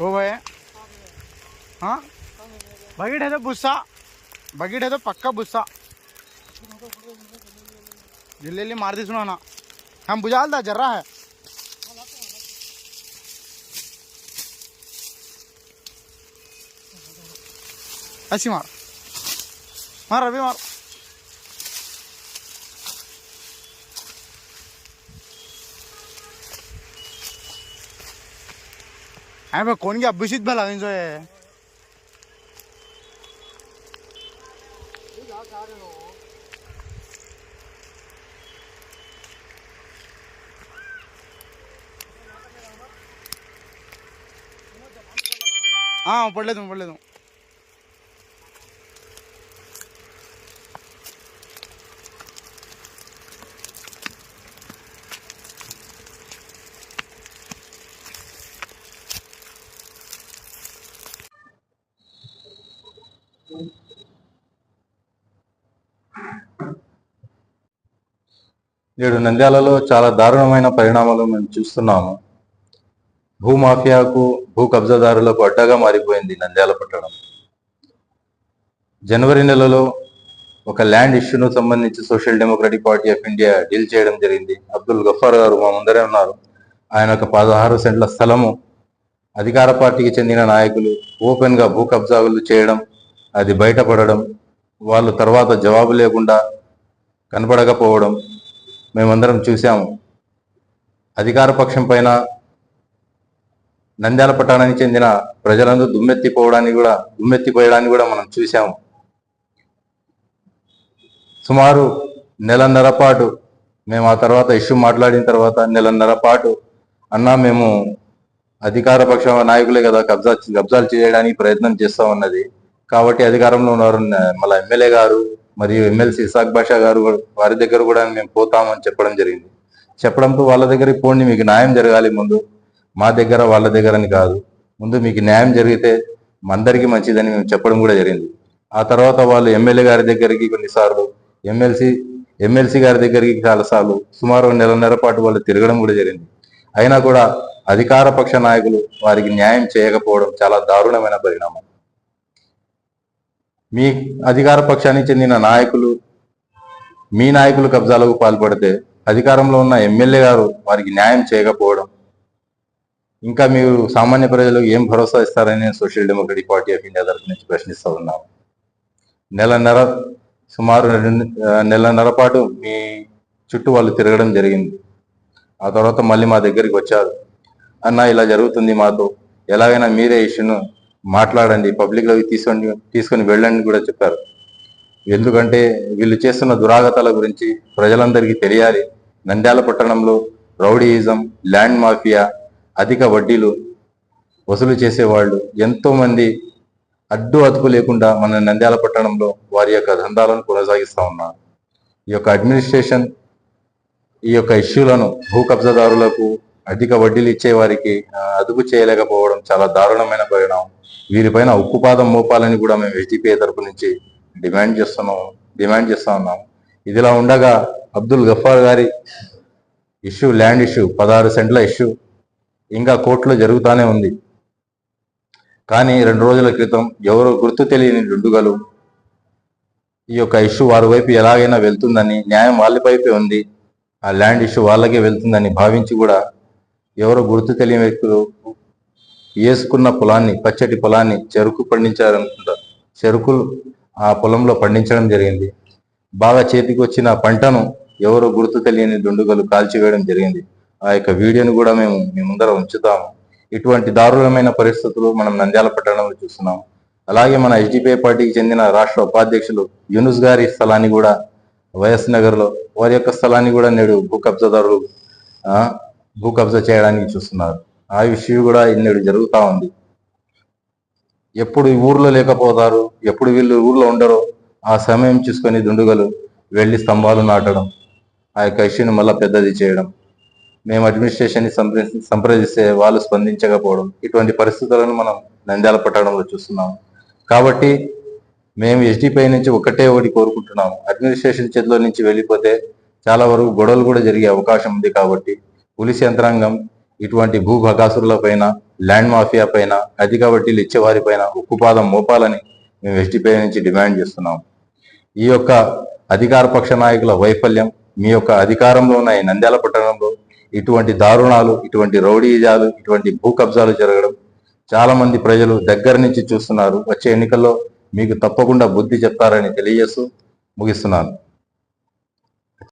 वो भाई हाँ? बकेट है तो बुस्सा बकेट है तो पक्का जल्दी जल्दी मार दी सुना ना। हम बुझाल था जर्रा है। ऐसी मार। मार, अभी मार। हांवें कोणगे अभिशीत बा लागून जोये हाँ पड़े तूं पड़े तूं నేడు నంద్యాలలో చాలా దారుణమైన పరిణామాలు మేము చూస్తున్నాము. భూమాఫియాకు భూ కబ్జాదారులకు అడ్డగా మారిపోయింది నంద్యాల పట్టణం. జనవరి నెలలో ఒక ల్యాండ్ ఇష్యూను సంబంధించి social democratic party of India deal చేయడం జరిగింది. అబ్దుల్ గఫార్ గారు మా ముందరే ఉన్నారు. ఆయన ఒక పదహారు సెంట్ల స్థలము అధికార పార్టీకి చెందిన నాయకులు ఓపెన్గా భూ కబ్జాలు చేయడం అది బయటపడడం వాళ్ళు తర్వాత జవాబు లేకుండా కనపడకపోవడం మేమందరం చూసాము అధికార పక్షం పైన నంద్యాల పట్టణానికి చెందిన ప్రజలందరూ దుమ్మెత్తిపోవడానికి కూడా దుమ్మెత్తిపోయడానికి కూడా మనం చూసాము సుమారు నెలన్నర పాటు మేము ఆ తర్వాత ఇష్యూ మాట్లాడిన తర్వాత నెలన్నర పాటు అన్నా మేము అధికార పక్ష నాయకులే కదా కబ్జా కబ్జాలు చేయడానికి ప్రయత్నం చేస్తా ఉన్నది కాబట్టి అధికారంలో ఉన్నారు. మళ్ళీ ఎమ్మెల్యే గారు మరియు ఎమ్మెల్సీ ఇసాక్ బాషా గారు వారి దగ్గర కూడా మేము పోతామని చెప్పడం జరిగింది. చెప్పడంతో వాళ్ళ దగ్గరికి పోండి మీకు న్యాయం జరగాలి ముందు. మా దగ్గర వాళ్ళ దగ్గరని కాదు. ముందు మీకు న్యాయం జరిగితే అందరికీ మంచిదని మేము చెప్పడం కూడా జరిగింది. ఆ తర్వాత వాళ్ళు ఎమ్మెల్యే గారి దగ్గరికి కొన్నిసార్లు ఎమ్మెల్సీ ఎమ్మెల్సీ గారి దగ్గరికి చాలాసార్లు సుమారు నెలన్నర పాటు వాళ్ళు తిరగడం కూడా జరిగింది. అయినా కూడా అధికార పక్ష నాయకులు వారికి న్యాయం చేయకపోవడం చాలా దారుణమైన పరిణామం. మీ అధికార పక్షానికి చెందిన నాయకులు మీ నాయకులు కబ్జాలకు పాల్పడితే అధికారంలో ఉన్న ఎమ్మెల్యే గారు వారికి న్యాయం చేయకపోవడం ఇంకా మీరు సామాన్య ప్రజలకు ఏం భరోసా ఇస్తారని social democratic party of India తరఫు నుంచి ప్రశ్నిస్తూ ఉన్నాము నెలన్నర సుమారు రెండు- నెల నెలన్నర పాటు మీ చుట్టూ వాళ్ళు తిరగడం జరిగింది. ఆ తర్వాత మళ్ళీ మా దగ్గరికి వచ్చారు. అన్న ఇలా జరుగుతుంది మాతో. ఎలాగైనా మీరే ఇష్యూను మాట్లాడండి పబ్లిక్లోకి తీసుకొని తీసుకొని వెళ్ళండి కూడా చెప్పారు. ఎందుకంటే వీళ్ళు చేస్తున్న దురాగతాల గురించి ప్రజలందరికీ తెలియాలి. నంద్యాల పట్టణంలో రౌడీయిజం ల్యాండ్ మాఫియా అధిక వడ్డీలు వసూలు చేసేవాళ్ళు ఎంతో మంది అడ్డు అదుపు లేకుండా మన నంద్యాల పట్టణంలో వారి యొక్క దందాలను కొనసాగిస్తూ ఉన్నారు. ఈ యొక్క అడ్మినిస్ట్రేషన్ ఈ యొక్క ఇష్యూలను భూ కబ్జాదారులకు అధిక వడ్డీలు ఇచ్చే వారికి అదుపు చేయలేకపోవడం చాలా దారుణమైన పరిణామం. వీరిపైన ఉక్కుపాదం మోపాలని కూడా మేము హెచ్డిపిఐ తరపు నుంచి డిమాండ్ చేస్తున్నాం డిమాండ్ చేస్తా ఉన్నాం. ఇదిలా ఉండగా అబ్దుల్ గఫార్ గారి ఇష్యూ ల్యాండ్ ఇష్యూ పదహారు సెంట్ల ఇష్యూ ఇంకా కోర్టులో జరుగుతూనే ఉంది. కానీ రెండు రోజుల క్రితం ఎవరో గుర్తు తెలియని దుండుగలు ఈ యొక్క ఇష్యూ వారి వైపు ఎలాగైనా వెళ్తుందని న్యాయం వాళ్ళ వైపే ఉంది ఆ ల్యాండ్ ఇష్యూ వాళ్ళకే వెళ్తుందని భావించి కూడా ఎవరో గుర్తు తెలియని వ్యక్తులు వేసుకున్న పొలాన్ని పచ్చటి పొలాన్ని చెరుకు పండించారనుకుంటా చెరుకులు ఆ పొలంలో పండించడం జరిగింది. బాగా చేతికి వచ్చిన పంటను ఎవరో గుర్తు తెలియని దుండుగలు కాల్చివేయడం జరిగింది. ఆ యొక్క వీడియోను కూడా మేము మీ ముందర ఉంచుతాము. ఇటువంటి దారుణమైన పరిస్థితులు మనం నంద్యాల పట్టణంలో చూస్తున్నాం. అలాగే మన హెచ్డిపిఐ పార్టీకి చెందిన రాష్ట్ర ఉపాధ్యక్షులు యూనుస్ గారి స్థలాన్ని కూడా వైఎస్ నగర్లో వారి యొక్క స్థలాన్ని కూడా నేడు భూ కబ్జాదారులు భూ కబ్జా చేయడానికి చూస్తున్నారు. ఆ విషయం కూడా ఇన్నడు జరుగుతూ ఉంది. ఎప్పుడు ఈ ఊర్లో లేకపోతారు ఎప్పుడు వీళ్ళు ఊర్లో ఉండరో ఆ సమయం చూసుకొని దుండుగలు వెళ్ళి స్తంభాలు నాటడం ఆ యొక్క ఇష్యూని మళ్ళీ పెద్దది చేయడం మేము అడ్మినిస్ట్రేషన్ సంప్రది సంప్రదిస్తే వాళ్ళు స్పందించకపోవడం ఇటువంటి పరిస్థితులను మనం నంద్యాల పట్టణంలో చూస్తున్నాం. కాబట్టి మేము ఎస్డిపై నుంచి ఒకటే ఒకటి కోరుకుంటున్నాము అడ్మినిస్ట్రేషన్ చేతిలో నుంచి వెళ్ళిపోతే చాలా వరకు గొడవలు కూడా జరిగే అవకాశం ఉంది కాబట్టి పోలీస్ యంత్రాంగం ఇటువంటి భూభకాసురుల పైన ల్యాండ్ మాఫియా పైన అధిక వడ్డీలు ఇచ్చేవారి పైన ఉక్కుపాదం మోపాలని మేము ఎస్టీపీ నుంచి డిమాండ్ చేస్తున్నాం. ఈ యొక్క అధికార పక్ష నాయకుల వైఫల్యం మీ యొక్క అధికారంలో ఉన్న ఈ నంద్యాల పట్టణంలో ఇటువంటి దారుణాలు ఇటువంటి రౌడీజాలు ఇటువంటి భూ కబ్జాలు జరగడం చాలా మంది ప్రజలు దగ్గర నుంచి చూస్తున్నారు. వచ్చే ఎన్నికల్లో మీకు తప్పకుండా బుద్ధి చెప్తారని తెలియజేస్తూ ముగిస్తున్నాను.